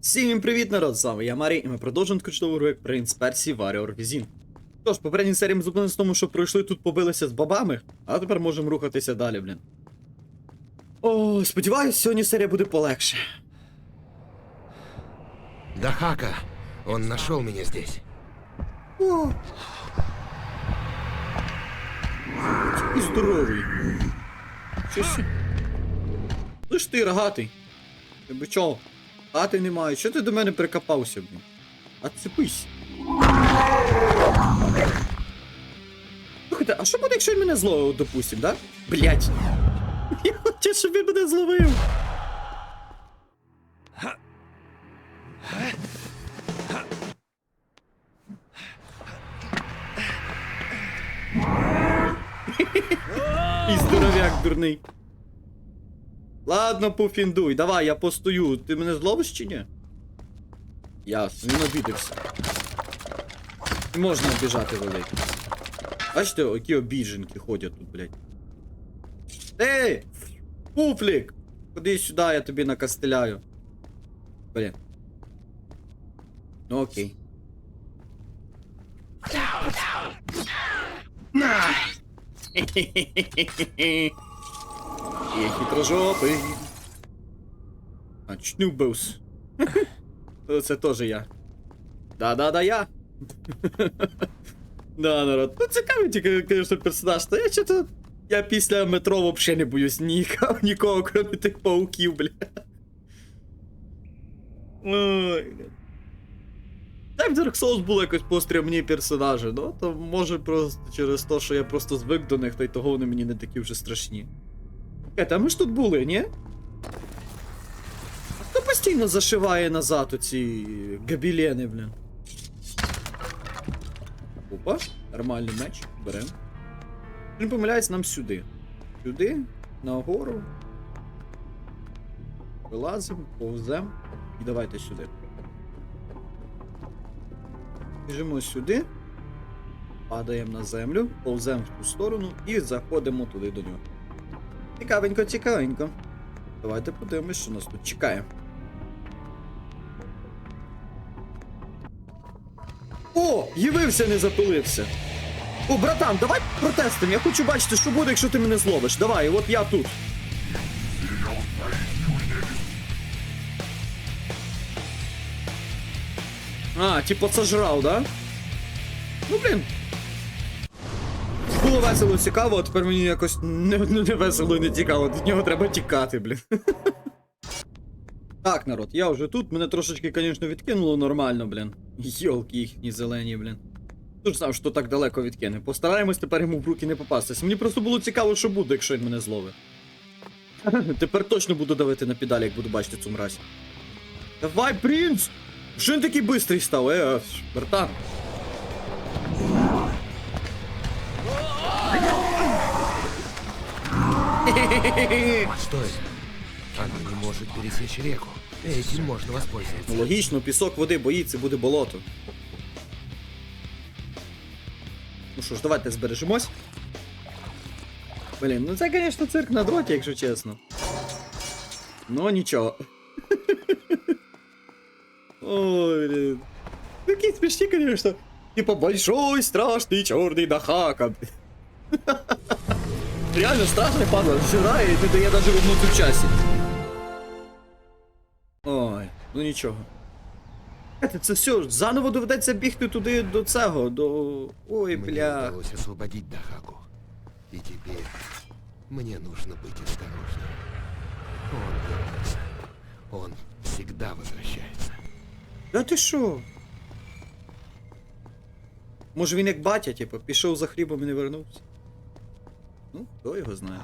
Всім привіт, народ! З вами я Марій, і ми продовжуємо таку чудову Принц Персії Warrior Візін. Тож, попередній серії ми зупинилися в тому, що пройшли тут побилися з бабами, а тепер можемо рухатися далі, блін. О, сподіваюсь, сьогодні серія буде полегше. Дахака, он нашел меня здесь. О! І здоровий. Щось. Ну ж ти рогатий. Тебе чого? Хати немає. Що ти до мене прикопався, блін? Отцепись. Слухайте, а що буде, якщо він мене зловив, допустим, да? Блять. Я хочу, щоб він мене зловив. І здоров'як дурний. Ладно, пофіндуй, давай, я постою. Ти мене зловиш чи ні? Він обідався. Не можна обіжати великий. Бачите, які обіженки ходять тут, блядь. Ей! Пуфлік! Ходи сюди, я тобі накостеляю. Блін. Ну окей. Я хитрожопий. А вбився. Це теж я. Да-да-да, я. Да, народ. Ну цікавий тільки, звісно, персонаж. Та я чого Я після метро взагалі не боюсь нікого, нікого, крім тих пауків, бля. Ой, бля. Так в Dark Souls було якось пострімні персонажі, ну то може просто через те, що я просто звик до них, та й того вони мені не такі вже страшні. Е, та ми ж тут були, ні? А хто постійно зашиває назад оці габілени, блін? Опа, нормальний меч, берем. Не помиляється нам сюди. Сюди, нагору. Вилазимо, повзем. І давайте сюди. Біжимо сюди. Падаємо на землю, повземо в ту сторону і заходимо туди до нього. Цікавенько, цікавенько. Давайте подивимось, що нас тут чекає. О! Явився, не запилився. О, братан, давай протестимо. Я хочу бачити, що буде, якщо ти мене зловиш. Давай, от я тут. А, типа сожрав, да? Ну, блін. Було весело цікаво, а тепер мені якось не, не, весело і не цікаво. Від нього треба тікати, блін. Так, народ, я вже тут. Мене трошечки, звісно, відкинуло нормально, блін. Йолки їхні зелені, блін. Хто ж знав, що так далеко відкине. Постараємось тепер йому в руки не попастись. Мені просто було цікаво, що буде, якщо він мене зловить. Тепер точно буду давити на педалі, як буду бачити цю мразь. Давай, принц! Що він такий бистрий став, е, братан? Постой. Она не может пересечь реку. Этим можно воспользоваться. логічно, пісок води боїться, буде болото. Ну що ж, давайте збережемось. Блін, ну це, звісно, цирк на дроті, якщо чесно. Ну нічого. Ой, блін. Такі смішні, звісно. Типа большой страшний чорний дахака. Реально страшний падла, зжирає і не дає навіть вернути в часі. Ой, ну нічого. Це, все, заново доведеться бігти туди до цього, до. Ой, Мне бля. удалось освободить Дахаку. И теперь мне нужно быть осторожнее. Он вернется. Он всегда возвращается. Да ти що? Може він як батя, типу, пішов за хлібом і не вернувся. Ну, хто його знає.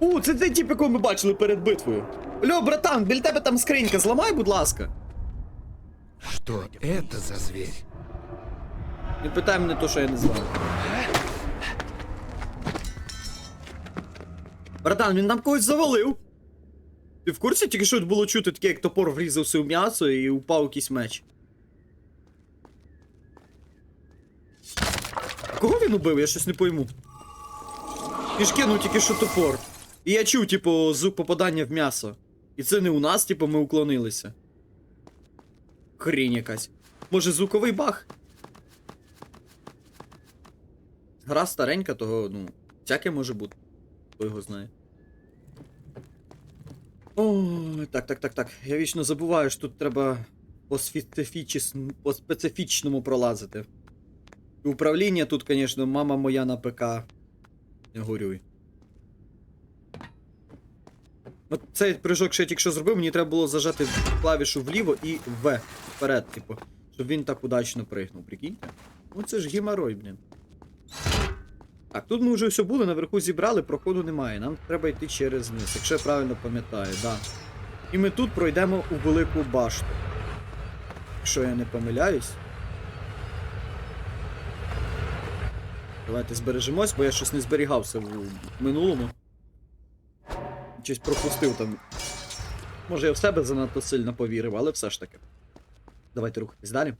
О, це той тип, якого ми бачили перед битвою. Льо, братан, біля тебе там скринька, зламай, будь ласка. Что это за зверь? Не питай мене то, що я не знав. Братан, він нам когось завалив. Ти в курсі тільки що було чути таке, як топор врізався в м'ясо і упав якийсь меч. Кого він убив? Я щось не пойму. Ж кинув тільки що топор. І я чув, типу, звук попадання в м'ясо. І це не у нас, типу, ми уклонилися. Хрінь якась. Може, звуковий баг? Гра старенька, того, ну, всяке може бути. Хто його знає. Ой, так, так, так, так. Я вічно забуваю, що тут треба по, по специфічному пролазити. Управління тут, звісно, мама моя на ПК. Не горюй. От цей прыжок, що я тільки що зробив, мені треба було зажати клавішу вліво і В вперед, типу. Щоб він так удачно пригнув, прикиньте. Ну це ж геморой, блін. Так, тут ми вже все були, наверху зібрали, проходу немає. Нам треба йти через низ, якщо я правильно пам'ятаю, да. І ми тут пройдемо у велику башту. Якщо я не помиляюсь. Давайте збережемось, бо я щось не зберігався в минулому. Щось пропустив там. Може я в себе занадто сильно повірив, але все ж таки. Давайте рухатись далі.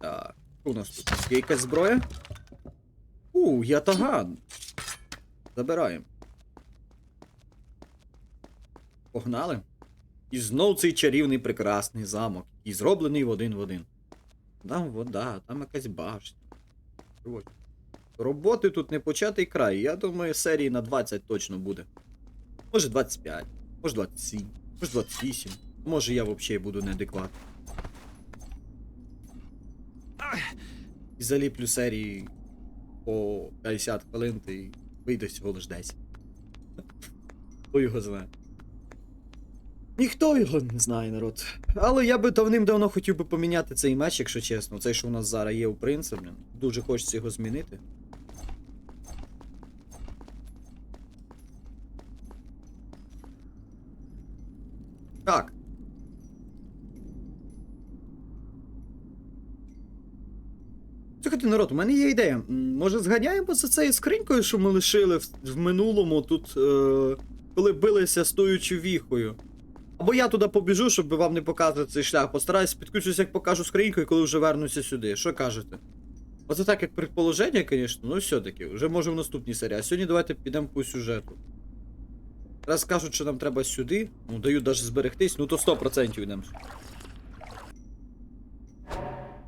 Так, у нас тут? Є якась зброя? У, ятаган. Забираємо. Погнали. І знов цей чарівний прекрасний замок, який зроблений в один в один. Там вода, там якась башня. Роботи тут не початий край. Я думаю, серії на 20 точно буде. Може 25, може 27, може 28. Може я взагалі буду неадекватний. І заліплю серії по 50 хвилин, й вийде всього лиш 10. Хто його знає? Ніхто його не знає, народ. Але я би давним-давно хотів би поміняти цей меч, якщо чесно. Цей, що у нас зараз є у принципі. Дуже хочеться його змінити. Так. Слухайте, народ, у мене є ідея. Може зганяємо за цією скринькою, що ми лишили в, в минулому тут, е, коли билися з віхою. Або я туди побіжу, щоб вам не показувати цей шлях. Постараюсь підключусь, як покажу скриньку, і коли вже вернуся сюди. Що кажете? Оце так, як предположення, звісно, ну все-таки, вже може в наступній серії. А сьогодні давайте підемо по сюжету. Раз кажуть, що нам треба сюди, ну дають навіть зберегтись, ну то 100% йдемо.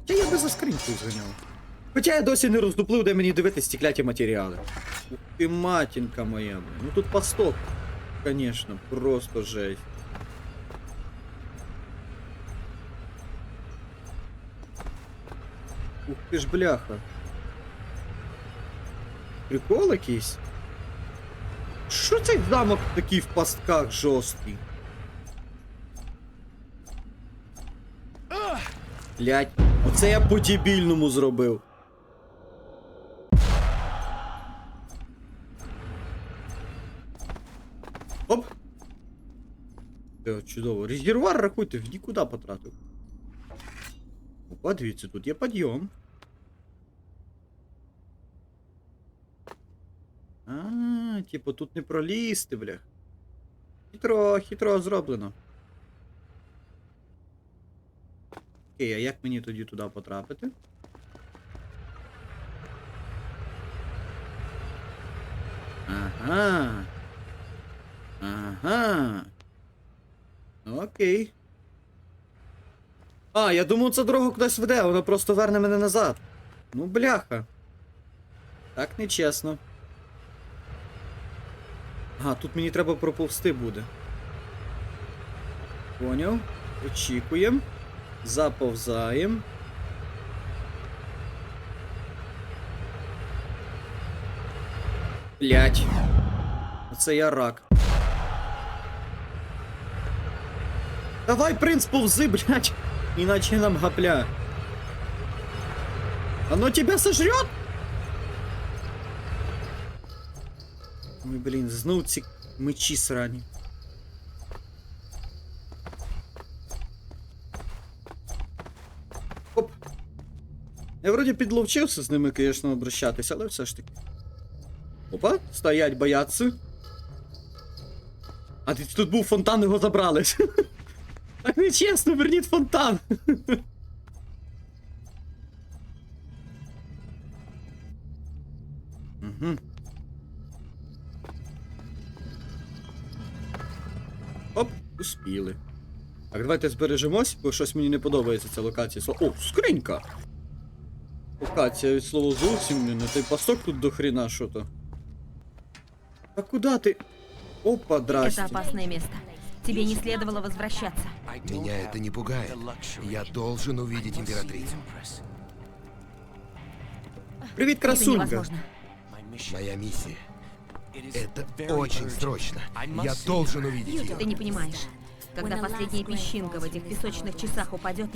Я би за скринькою зганяв. Хоча я досі не роздуплив, де мені дивитися стекляті матеріали. Ух ти матінка моя. Ну тут посток. Конечно, просто жесть. Ух ти ж бляха. Прикол якийсь? Що цей замок такий в пастках жорсткий? Блять, оце я по-дебільному зробив. Оп! Це чудово. Резервуар рахуйте, в нікуди потратив. Опа, дивіться, тут є підйом. А, типу тут не пролізти, бля. Хитро, хитро зроблено. Окей, а як мені тоді туди потрапити? Ага. Ага. Окей. А, я думав, це дорога кудись веде, вона просто верне мене назад. Ну, бляха. Так нечесно. Ага, тут мені треба проповсти буде. Поняв. Очікуємо. Заповзаємо. Блять. Оце я рак. Давай, принц, повзи, блять. Иначе нам гопля. Оно тебя сожрет? Ой, блін, знов ці мечі. Оп. Я вроді підловчився з ними, звісно, обращатись, але все ж таки. Опа, стоять, бояться. А ти тут був фонтан, його забрали. Так нечесно, верніть фонтан. Угу. Оп, успіли. Так, давайте збережемось, бо щось мені не подобається ця локація. О, скринька! Локація від слова зовсім не, не той пасок тут до хрена що-то. А куда ти? Опа, Это здрасте. опасное место. Тебе не следовало возвращаться. Меня это не пугает. Я должен увидеть императрицу. Привіт, Это красунька! Моя миссия. Это очень срочно. Я должен увидеть ее. Ты не понимаешь. Когда последняя песчинка в этих песочных часах упадет,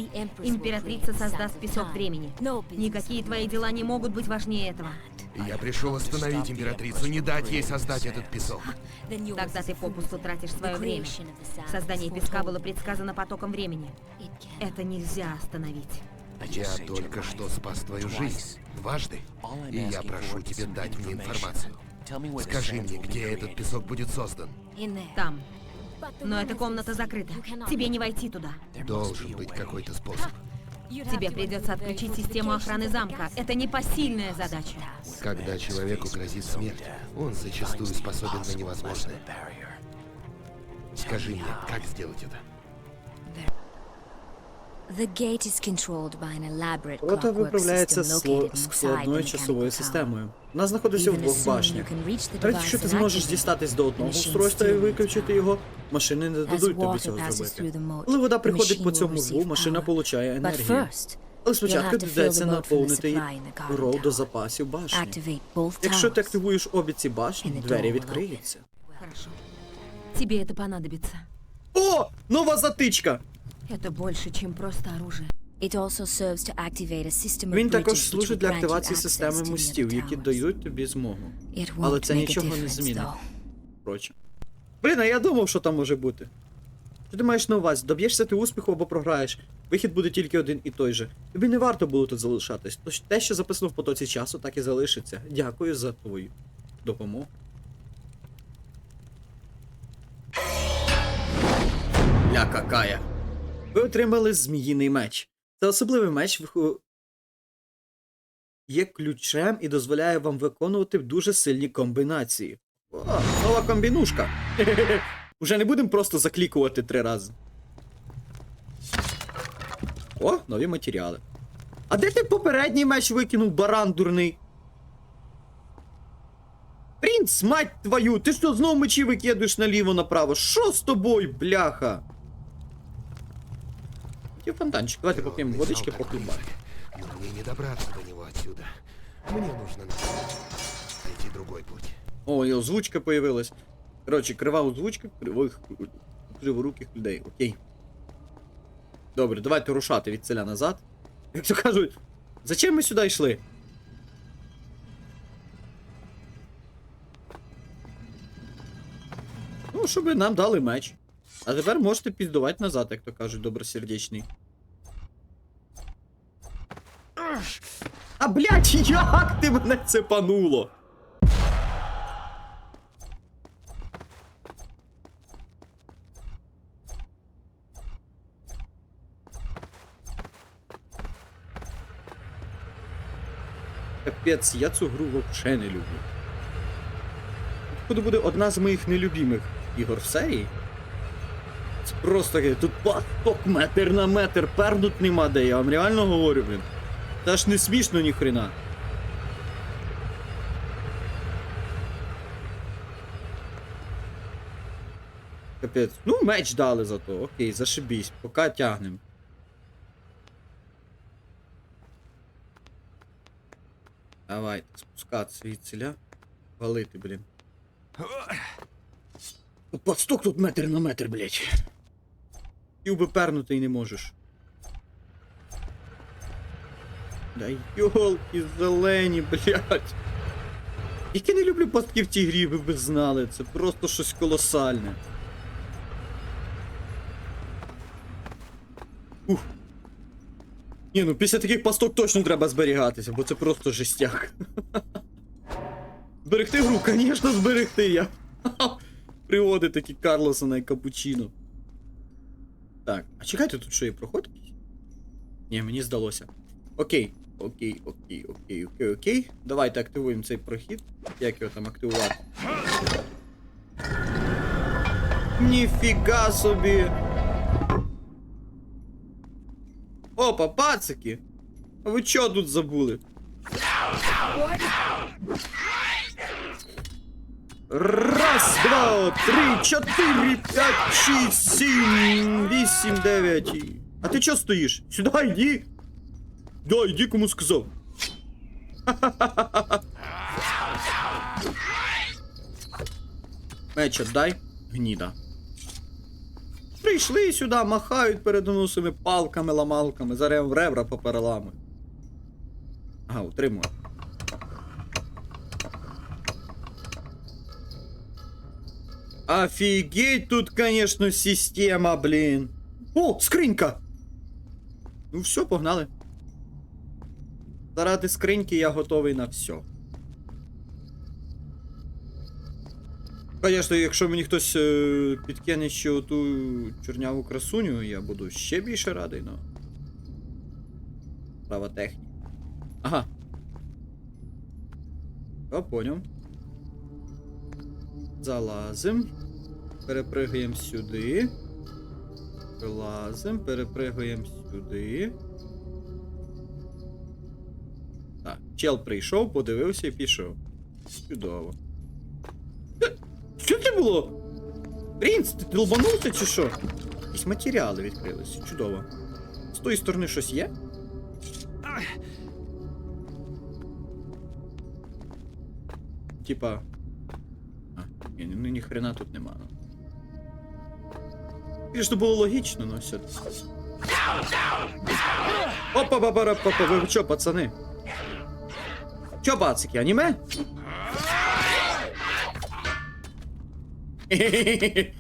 императрица создаст песок времени. Никакие твои дела не могут быть важнее этого. Я пришел остановить императрицу, не дать ей создать этот песок. Тогда ты попусту тратишь свое время. Создание песка было предсказано потоком времени. Это нельзя остановить. Я только что спас твою жизнь. Дважды. И я прошу тебя дать мне информацию. Скажи мне, где этот песок будет создан. Там. Но эта комната закрыта. Тебе не войти туда. Должен быть какой-то способ. Тебе придется отключить систему охраны замка. Это непосильная задача. Когда человеку грозит смерть, он зачастую способен на невозможное. Скажи мне, как сделать это? Рота виправляється з складною часовою системою. Вона знаходиться в двох башнях. you can reach the Навіть якщо ти зможеш дістатись до одного устройства і виключити його, машини не дадуть тобі цього зробити. Коли вода приходить по цьому will машина получає енергію. Але спочатку доведеться наповнити garden ров до запасів башні. Якщо ти активуєш обі ці башні, двері відкриються. Хорошо. Тебе это понадобится. О! Нова затичка! Это больше, чем просто оружие. It also serves to activate a system of Він також служить для активації системи мостів, які дають тобі змогу. Але це нічого не змінить. Впрочем. Блін, а я думав, що там може бути. Що ти маєш на увазі? Доб'єшся ти успіху або програєш. Вихід буде тільки один і той же. Тобі не варто було тут залишатись. Тож те, що записано в потоці часу, так і залишиться. Дякую за твою допомогу. Ля какая. Ви отримали зміїний меч. Це особливий меч є ключем і дозволяє вам виконувати дуже сильні комбінації. О, нова комбінушка. Уже не будемо просто заклікувати три рази. О, нові матеріали. А де ти попередній меч викинув, баран дурний? Принц, мать твою, ти що знову мечі викидуєш наліво-направо? Що з тобою, бляха? Ті фонтанчик, давайте поп'ємо водички Но мне не добраться до него отсюда. Мне нужно найти другой путь. О, і озвучка появилась. Коротше, крива озвучка кривих криворуких людей. Окей. Добре, давайте рушати від селя назад. Як то кажуть, зачем ми сюди йшли? Ну, щоб нам дали меч. А тепер можете піздувати назад, як то кажуть, добросердечний. А блядь, як ти мене цепануло? Капець, я цю гру взагалі не люблю. Походу буде одна з моїх нелюбимих ігор в серії. Просто таке, тут пасток метр на метр, пернуть нема де, я вам реально говорю, блін. Це ж не смішно ніхрена. Капець. Ну, меч дали зато, окей, зашибісь, поки тягнем. Давайте, спускатися від. Валити, блін. Подсток тут метр на метр, блядь. Хотів би пернути і не можеш. Да йолки зелені, блядь. Які не люблю пастки в цій грі, ви б знали. Це просто щось колосальне. Ух. Ні, ну після таких пасток точно треба зберігатися, бо це просто жестяк. Зберегти гру, звісно, зберегти я. Приводи такі Карлосона і Капучино. Так, а чекайте, тут що є проход? Ні, мені здалося. Окей, Окей, окей, окей, окей, окей. Давайте активуємо цей прохід. Як його там активувати? Ніфіга собі! Опа, пацики! А ви чого тут забули? Раз, два, три, чотири, п'ять, шість, сім, вісім, дев'ять. А ти чого стоїш? Сюди йди. Да, йди, кому сказав. Меч отдай, гніда. Прийшли сюди, махають перед носами палками, ламалками, зараз в ребра попереламують. Ага, утримую. Офигеть тут, конечно, система, блин. О, скринька! Ну все, погнали. Заради скриньки я готовий на все. Звісно, якщо мені хтось е, підкине ще оту чорняву красуню, я буду ще більше радий, но. Права техніка. Ага. О, поняв. Залазим. Перепригаємо сюди. Вилазим, перепригаємо сюди. Так, чел прийшов, подивився і пішов. Чудово. Що це було? Принц, ти долбанувся чи що? Якісь матеріали відкрилися. Чудово. З тої сторони щось є? Типа. А, ні, ну ні хрена тут нема. Ну. Звісно, було логічно, но все. Опа, бабара, папа, ви чо, пацани? Чо, пацики, аніме?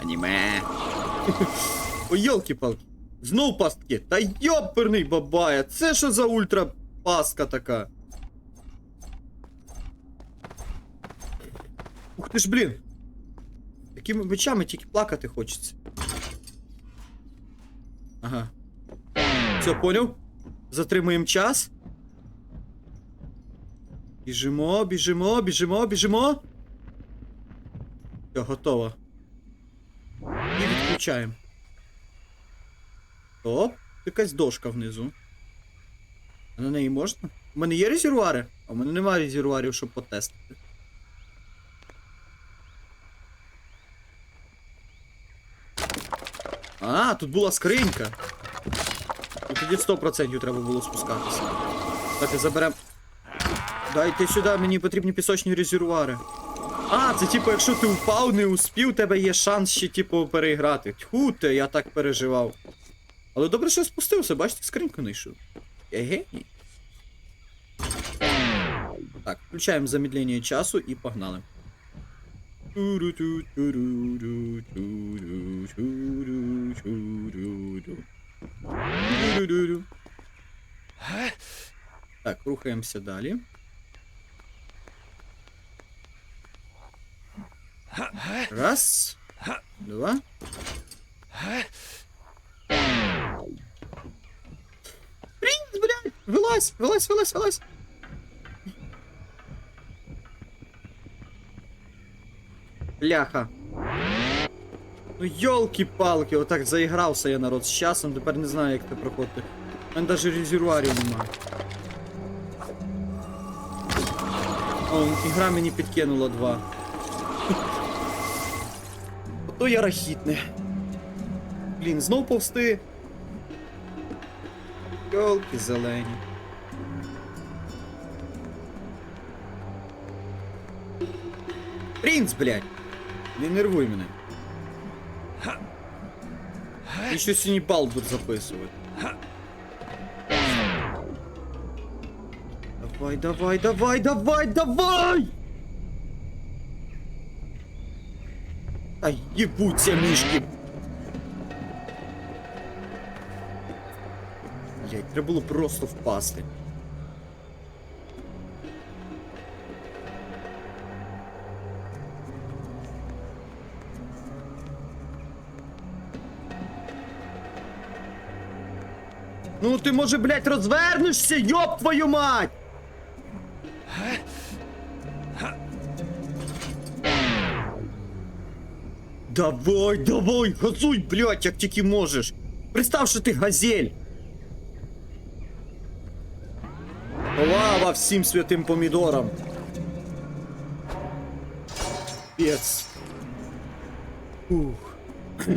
Аніме. Ой, йолки-палки. Знов пастки. Та йоперний бабая, це що за ультра пастка така? Ух ти ж, блін. Такими мечами тільки плакати хочеться. Ага. Все, поняв? Затримуємо час. Біжимо, біжимо, біжимо, біжимо. Все, готово. І відключаємо. Стоп. Якась дошка внизу. На неї можна? У мене є резервуари? А у мене немає резервуарів, щоб потестити. А, тут була скринька. І тоді 100% треба було спускатися. Давайте заберем. Дайте сюди, мені потрібні пісочні резервуари. А, це типу, якщо ти впав, не успів, у тебе є шанс ще, типу, переіграти. Тьху ти, я так переживав. Але добре, що я спустився, бачите, скриньку знайшов. Я геній. Так, включаємо замедлення часу і погнали. Так, рухаємося далі. Раз. Два. Принц, блядь! Вилазь, вилазь, вилазь, вилазь! Бляха. Ну йолки-палки, отак заігрався я народ з часом, тепер не знаю, як це проходити. У мене навіть резервуарів немає. О, ігра мені підкинула два. Ото я рахітне. Блін, знов повсти. Йолки зелені. Принц, блядь! Не нервуй мене. І що сьогодні Балдур записувати. Давай, давай, давай, давай, давай! Та їбуться мішки! Блять, треба було просто впасти. Ну ти може, блядь, розвернешся, йоб твою мать! Давай, давай, газуй, блядь, як тільки можеш. Представ, що ти газель. Лава всім святим помідорам. Пец. Ух.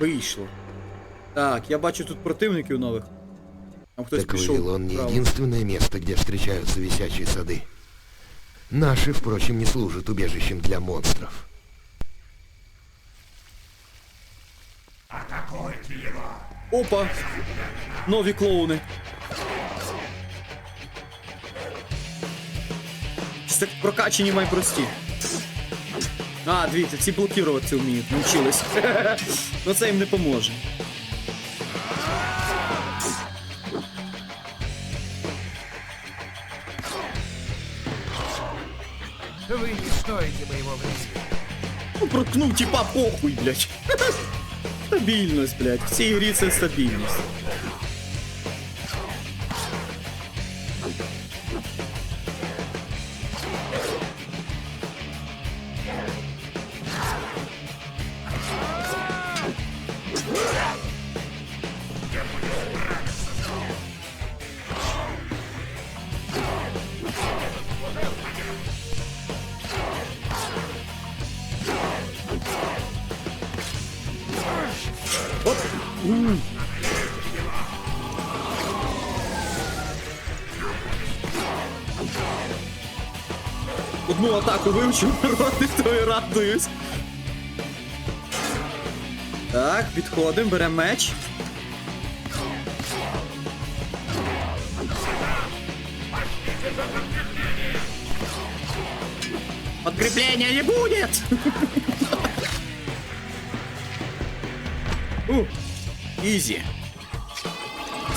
Вийшло. Так, я бачу тут противників нових. Там хтось Так пішов. Вавилон не единственное место, где встречаются висячие сады. Наши, впрочем, не служат убежищем для монстров. Опа! Нові клоуни. Так прокачені майпрості. А, дивіться, ці блокувати вміють, навчились. Ну це їм не поможе. Вы не стоите моего времени. Ну, проткнув типа похуй, блядь. Стабільність, блядь. В цій стабільність. Вивчив, роти, то і радуюсь. Так, підходимо, беремо меч. Подкрепления не будет! У, Ізі.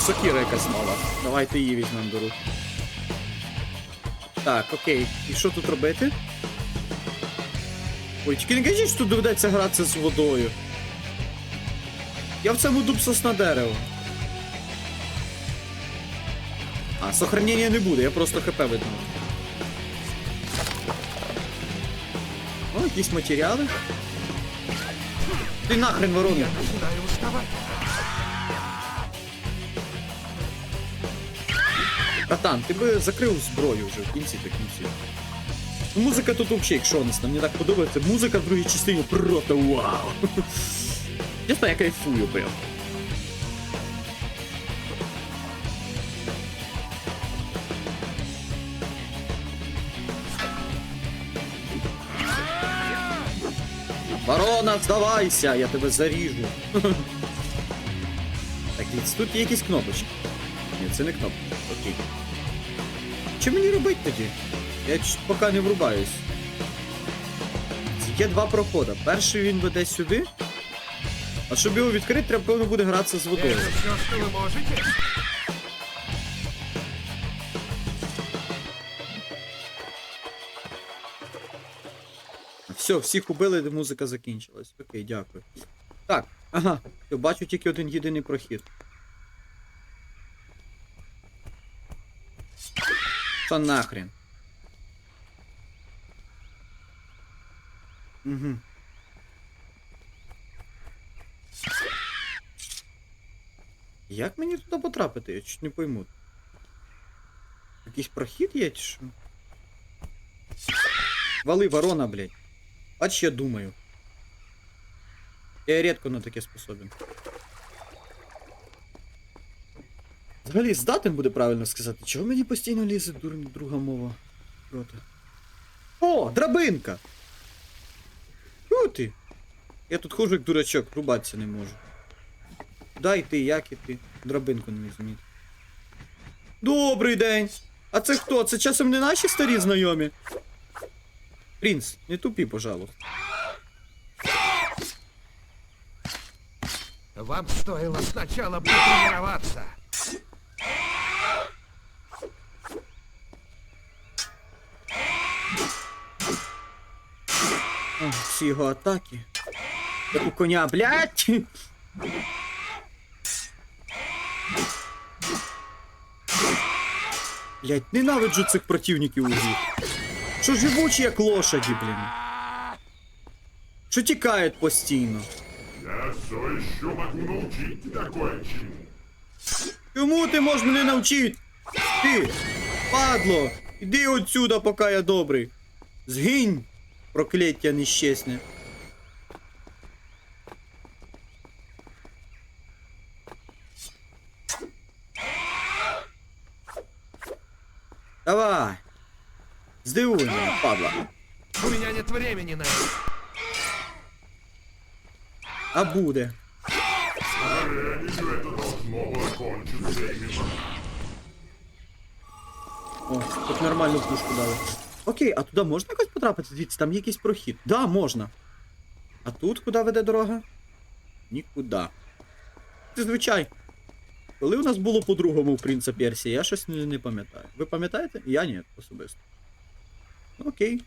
Сокіра якась мала. Давайте її візьмемо до рук. Так, окей. І що тут робити? Ой, тільки не кажіть, що тут доведеться гратися з водою. Я в цьому дуб сосна дерево. А, сохранення не буде, я просто хп видно. О, якісь матеріали. Ти нахрен уставать. Братан, ти би закрив зброю вже в кінці та кінці. Музика тут взагалі, якщо не мені так подобається, музика в другій частині просто вау. Чесно, я кайфую прям. Ворона, здавайся, я тебе заріжу. Так, тут є якісь кнопочки. Ні, це не кнопка. Окей. Що мені робити тоді? Я поки не врубаюсь. Є два проходи. Перший він веде сюди. А щоб його відкрити, треба певно буде гратися з водою. Все, можете? Все, всіх убили, де музика закінчилась. Окей, дякую. Так, ага. Все, бачу тільки один єдиний прохід. Що нахрен? Угу. Як мені туди потрапити? Я чуть не пойму. Якийсь прохід є чи що? Вали ворона, блядь. Бач, я думаю. Я рідко на таке способен. Взагалі, здатен буде правильно сказати. Чого мені постійно лізе друга мова проти? О, драбинка! Ти? Я тут ходжу як дурачок, рубатися не можу. Дай ти, як і ти. Драбинку не візьміть. Добрий день! А це хто? Це часом не наші старі знайомі? Принц, не тупи, пожалуйста. Вам стоило сначала потренироваться. всі його атаки. У коня, блядь! Блять, ненавиджу цих противників у грі. Що живучі, як лошаді, блін. Що тікають постійно. Я все ще можу навчити такої чини. Чому ти можеш мене навчити? Ти, падло, іди отсюда, поки я добрий. Згинь. Прокляття нещесне. Давай. Здивуй мене, падла. У меня нет времени на это. А буде. Это должно именно. О, тут нормальну пушку дали. Окей, а туди можна якось потрапити? Дивіться, там є якийсь прохід. Да, можна. А тут куди веде дорога? Нікуди. Це звичай. Коли у нас було по-другому в принца Персії, я щось не, не пам'ятаю. Ви пам'ятаєте? Я ні, особисто. Ну, Окей.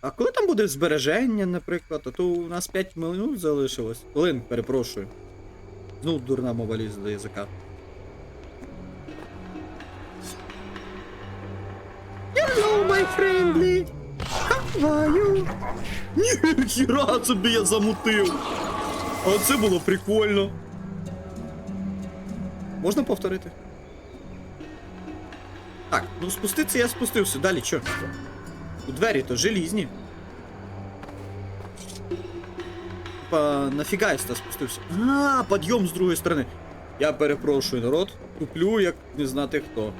А коли там буде збереження, наприклад, а то у нас 5 минут залишилось. Хвилин, перепрошую. Ну, дурна мова лізе до язика. You? Ніхіра собі я замутив! А це було прикольно. Можна повторити? Так, ну спуститися я спустився. Далі що? У двері то желізні. Типа, нафіга я сюди спустився? А, підйом з другої сторони. Я перепрошую, народ. Туплю, як не знати хто.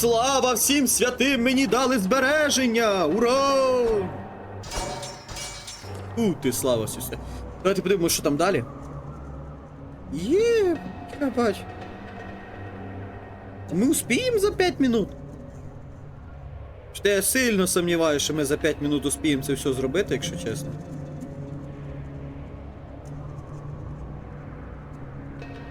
Слава всім святим! Мені дали збереження! Ура! У, ти слава Сюсе. Давайте подивимося, що там далі. Є, я бачу. Ми успіємо за 5 минут. Що я сильно сумніваюся, що ми за 5 минут успіємо це все зробити, якщо чесно.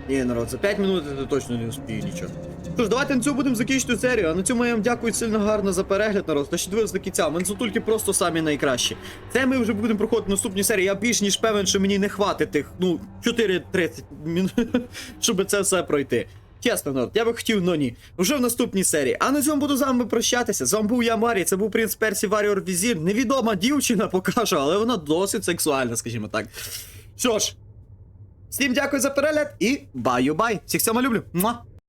Ні, народ, за 5 минут я точно не успію нічого. Тож, давайте на цьому будемо закінчити серію. А на цьому я вам дякую сильно гарно за перегляд, народ. Та ще дивились до кінця. Менсутульки просто самі найкращі. Це ми вже будемо проходити в наступній серії. Я більш ніж певен, що мені не хватить тих, ну, 4-30 минут, щоб це все пройти. Чесно, народ, я би хотів, но ні. Вже в наступній серії. А на цьому буду з вами прощатися. З вами був я Марій, це був принц Персі Варіор Візір. Невідома дівчина покажу, але вона досить сексуальна, скажімо так. Що ж, всім дякую за перегляд і баю-бай. Всіх сама люблю.